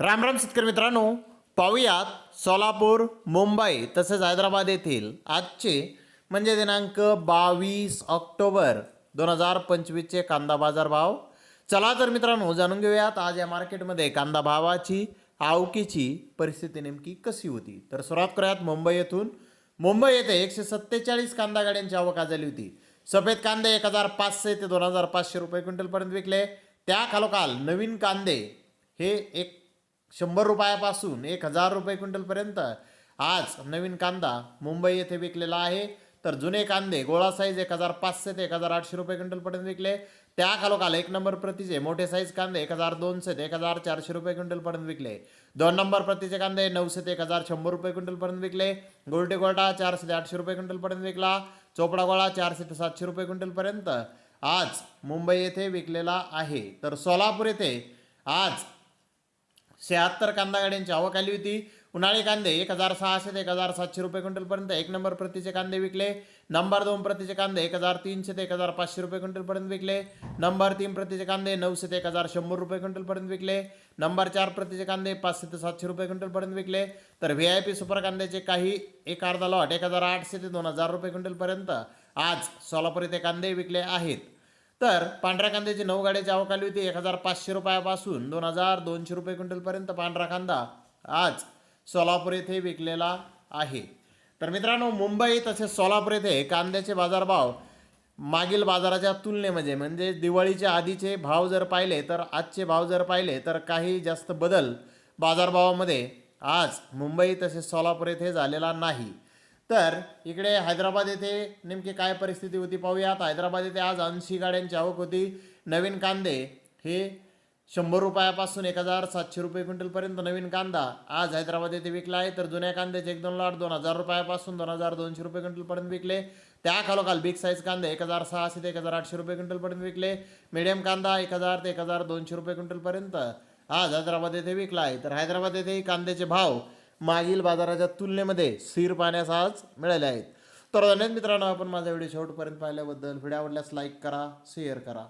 राम राम शेतकरी मित्रांनो. पाहूयात सोलापूर मुंबई तसेच हैदराबाद येथील आजचे म्हणजे दिनांक बावीस ऑक्टोबर दोन हजार पंचवीसचे कांदा बाजार भाव. चला तर मित्रांनो जाणून घेऊयात आज या मार्केटमध्ये कांदा भावाची आवकीची परिस्थिती नेमकी कशी होती? तर सुरुवात करूयात मुंबई येथून. मुंबई येथे एकशे सत्तेचाळीस कांदा गाड्यांची आवक आज झाली होती. सफेद कांदे एक हजार पाचशे ते दोन हजार पाचशे रुपये क्विंटलपर्यंत विकले. त्या खालोखाल नवीन कांदे हे एक शंभर रुपयापासून एक हजार रुपये क्विंटलपर्यंत. आज नवीन कांदा मुंबई येथे विकलेला आहे. तर जुने कांदे गोळा साईज एक हजार पाचशे ते एक हजार आठशे रुपये क्विंटलपर्यंत विकले. त्या खालोखाल एक नंबर प्रतीचे मोठे साईज कांदे एक हजार दोनशे ते एक हजार चारशे रुपये क्विंटलपर्यंत विकले. दोन नंबर प्रतीचे कांदे नऊशे ते एक हजार शंभर रुपये क्विंटलपर्यंत विकले. गोल्टे गोळा चारशे ते आठशे रुपये क्विंटलपर्यंत विकला. चोपडा गोळा चारशे ते सातशे रुपये क्विंटलपर्यंत आज मुंबई येथे विकलेला आहे. तर सोलापूर येथे आज शहात्तर कांदा गाड्यांची आवक आली होती. उन्हाळी कांदे एक हजार सहाशे ते एक हजार सातशे रुपये क्विंटलपर्यंत एक नंबर प्रतीचे कांदे विकले. नंबर दोन प्रतीचे कांदे एक हजार तीनशे ते एक हजार पाचशे रुपये क्विंटलपर्यंत विकले. नंबर तीन प्रतीचे कांदे नऊशे ते एक हजार शंभर रुपये क्विंटलपर्यंत विकले. नंबर चार प्रतीचे कांदे पाचशे ते सातशे रुपये क्विंटलपर्यंत विकले. तर व्ही आय पी सुपर कांद्याचे काही एक अर्धा लॉट एक हजार आठशे ते दोन हजार रुपये क्विंटलपर्यंत आज सोलापूर येथे कांदे विकले आहेत. तर पांढऱ्या कांद्याची नऊ गाड्याची आवक आली होती एक हजार पाचशे रुपयापासून दोन हजार दोनशे रुपये क्विंटलपर्यंत पांढरा कांदा आज सोलापूर येथे विकलेला आहे. तर मित्रांनो मुंबई तसेच सोलापूर येथे कांद्याचे बाजारभाव मागील बाजाराच्या तुलनेमध्ये म्हणजे दिवाळीच्या आधीचे भाव जर पाहिले तर आजचे भाव जर पाहिले तर काही जास्त बदल बाजारभावामध्ये आज मुंबई तसेच सोलापूर येथे झालेला नाही. तर इकडे हैदराबाद येथे नेमकी काय परिस्थिती होती पाहूयात. हैदराबाद येथे आज ऐंशी गाड्यांची आवक होती. नवीन कांदे हे शंभर रुपयापासून एक हजार सातशे रुपये क्विंटलपर्यंत नवीन कांदा आज हैदराबाद येथे विकला आहे. तर जुन्या कांद्याचे एक दोन लाट दोन हजार रुपयापासून दोन हजार दोनशे रुपये क्विंटलपर्यंत विकले. त्या खालोखाल बिग साईज कांदे एक हजार सहाशे ते एक हजार आठशे रुपये क्विंटलपर्यंत विकले. मिडियम कांदा एक हजार ते एक हजार दोनशे रुपये क्विंटलपर्यंत आज हैदराबाद येथे विकला आहे. तर हैदराबाद येथेही कांद्याचे भाव मागील बाजाराच्या तुलनेमध्ये स्थिर पाण्यास आज मिळाले आहेत. तर धन्यवाद मित्रांनो आपण माझा व्हिडिओ शेवटपर्यंत पाहिल्याबद्दल. व्हिडिओ आवडल्यास लाईक करा शेअर करा.